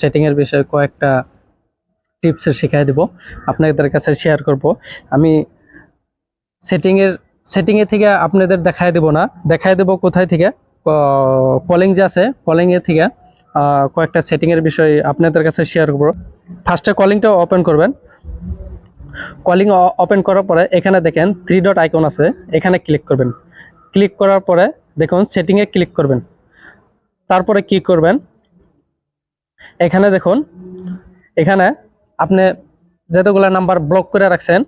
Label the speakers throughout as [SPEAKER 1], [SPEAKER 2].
[SPEAKER 1] সেটিংয়ের বিষয়ে কয়েকটা টিপস শিখাই দেব। আপনাদের কাছে শেয়ার করব। আমি সেটিংয়ের সেটিংয়ে থেকে আপনাদের দেখায় দেব না। দেখায় দেব কোথায় থেকে? কলিং যে আছে কলিংয়ে থেকে কয়েকটা সেটিংয়ের বিষয় আপনাদের কাছে শেয়ার করব। ফার্স্টে কলিংটা ওপেন করবেন। কলিং ওপেন করার পরে এখানে দেখেন থ্রি ডট আইকন আছে। এখানে ক্লিক করবেন। ক্লিক করার পরে দেখুন সেটিংয়ে ক্লিক করবেন। তারপরে কি করবেন? এখানে দেখুন, এখানে আপনি যতগুলো নাম্বার ব্লক করে রাখছেন,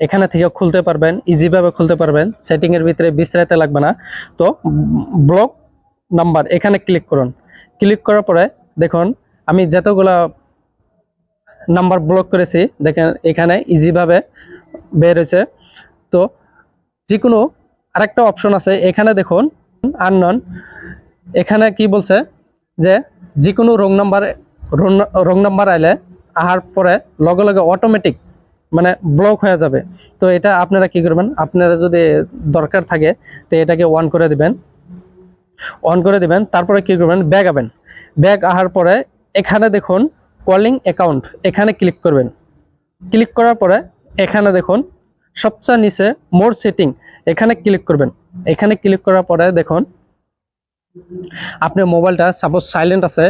[SPEAKER 1] এখানে থেকে খুলতে পারবেন ইজিভাবে খুলতে পারবেন সেটিংয়ের ভিতরে বিস্তারিত লাগবে না। তো ব্লক নাম্বার এখানে ক্লিক করুন। ক্লিক করার পরে দেখুন, আমি যতগুলা নাম্বার ব্লক করেছি, দেখেন এখানে ইজিভাবে বের হয়েছে। তো যে কোনো আরেকটা অপশন আছে, এখানে দেখুন আননন এখানে কি বলছে, যে যে কোনো রং নাম্বার রং নাম্বার আইলে আহার পরে লগে লগে অটোমেটিক মানে ব্লক হয়ে যাবে। তো এটা আপনারা কি করবেন, আপনারা যদি দরকার থাকে, তো এটাকে অন করে দিবেন। অন করে দিবেন, তারপরে কি করবেন ব্যাগ আবেন। ব্যাগ আহার পরে এখানে দেখুন কলিং অ্যাকাউন্ট এখানে ক্লিক করবেন। ক্লিক করার পরে এখানে দেখুন সবচেয়ে নিচে মোর সেটিং এখানে ক্লিক করবেন। এখানে ক্লিক করার পরে দেখুন আপনার মোবাইলটা সাপোজ সাইলেন্ট আছে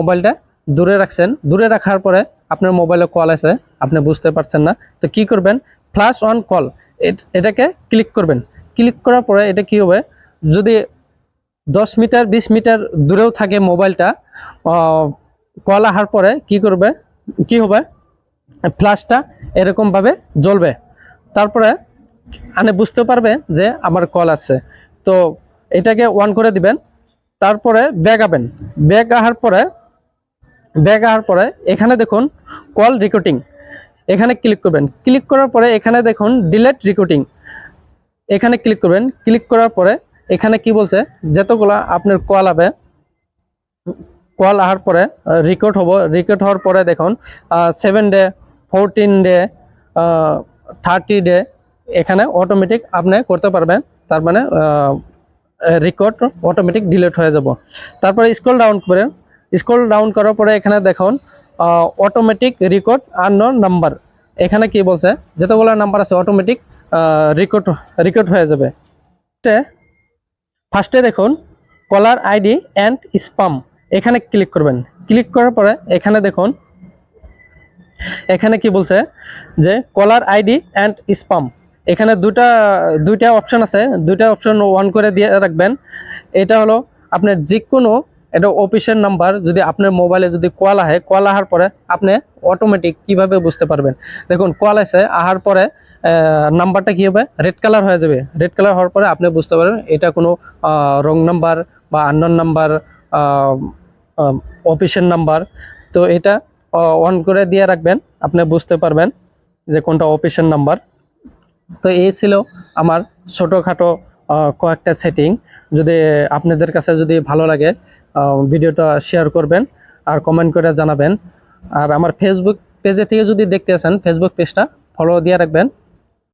[SPEAKER 1] মোবাইলটা দূরে রাখছেন। দূরে রাখার পরে আপনার মোবাইলে কল আছে, আপনি বুঝতে পারছেন না। তো কি করবেন? ফ্লাশ অন কল এটাকে ক্লিক করবেন। ক্লিক করার পরে এটা কি হবে? যদি দশ মিটার, বিশ মিটার দূরেও থাকে মোবাইলটা কল আসার পরে কি করবে? কি হবে? ফ্ল্যাশটা এরকমভাবে জ্বলবে। তারপরে আনে বুঝতে পারবে যে আমার কল আছে। তো এটাকে অন করে দিবেন। তারপরে ব্যাগ আবেন। ব্যাগ আহার পরে, ব্যাগ আহার পরে এখানে দেখুন কল রেকর্ডিং এখানে ক্লিক করবেন। ক্লিক করার পরে এখানে দেখুন ডিলেট রেকর্ডিং এখানে ক্লিক করবেন। ক্লিক করার পরে এখানে কি বলছে? যতগুলা আপনার কল আবে, কল আহার পরে রেকর্ড হব। রেকর্ড হওয়ার পরে দেখুন seven day fourteen day thirty day এখানে অটোমেটিক আপনি করতে পারবেন। তার মানে রেকর্ড অটোমেটিক ডিলিট হয়ে যাব। তারপরে স্ক্রল ডাউন করেন। স্ক্রল ডাউন করার পরে এখানে দেখুন অটোমেটিক রেকর্ড আন্ন নাম্বার এখানে কি বলছে? যতগুলো নাম্বার আছে অটোমেটিক রেকর্ড রেকর্ড হয়ে যাবে। ফার্স্টে দেখুন কলার আইডি অ্যান্ড স্পাম এখানে ক্লিক করবেন। ক্লিক করার পরে এখানে দেখুন, এখানে কি বলছে? যে কলার আইডি অ্যান্ড স্পাম এখানে দুটা, দুইটা অপশন আছে। দুইটা অপশন অন করে দিয়ে রাখবেন। এটা হলো আপনার যে কোনো এটা অফিসের নাম্বার যদি আপনার মোবাইলে যদি কল আহে কল আহার পরে আপনি অটোমেটিক কীভাবে বুঝতে পারবেন? দেখুন কল আছে আহার পরে নাম্বারটা কী হবে? রেড কালার হয়ে যাবে। রেড কালার হওয়ার পরে আপনি বুঝতে পারবেন, এটা কোনো রং নাম্বার বা আননোন নাম্বার অফিসের নাম্বার তো এটা অন করে দিয়ে রাখবেন। আপনি বুঝতে পারবেন যে কোনটা অফিসের নাম্বার তো এই ছিল আমার ছোটোখাটো কয়েকটা সেটিং যদি আপনাদের কাছে যদি ভালো লাগে ভিডিওটা শেয়ার করবেন আর কমেন্ট করে জানাবেন। আর আমার ফেসবুক পেজে থেকে যদি দেখতে আসেন ফেসবুক পেজটা ফলো দিয়ে রাখবেন।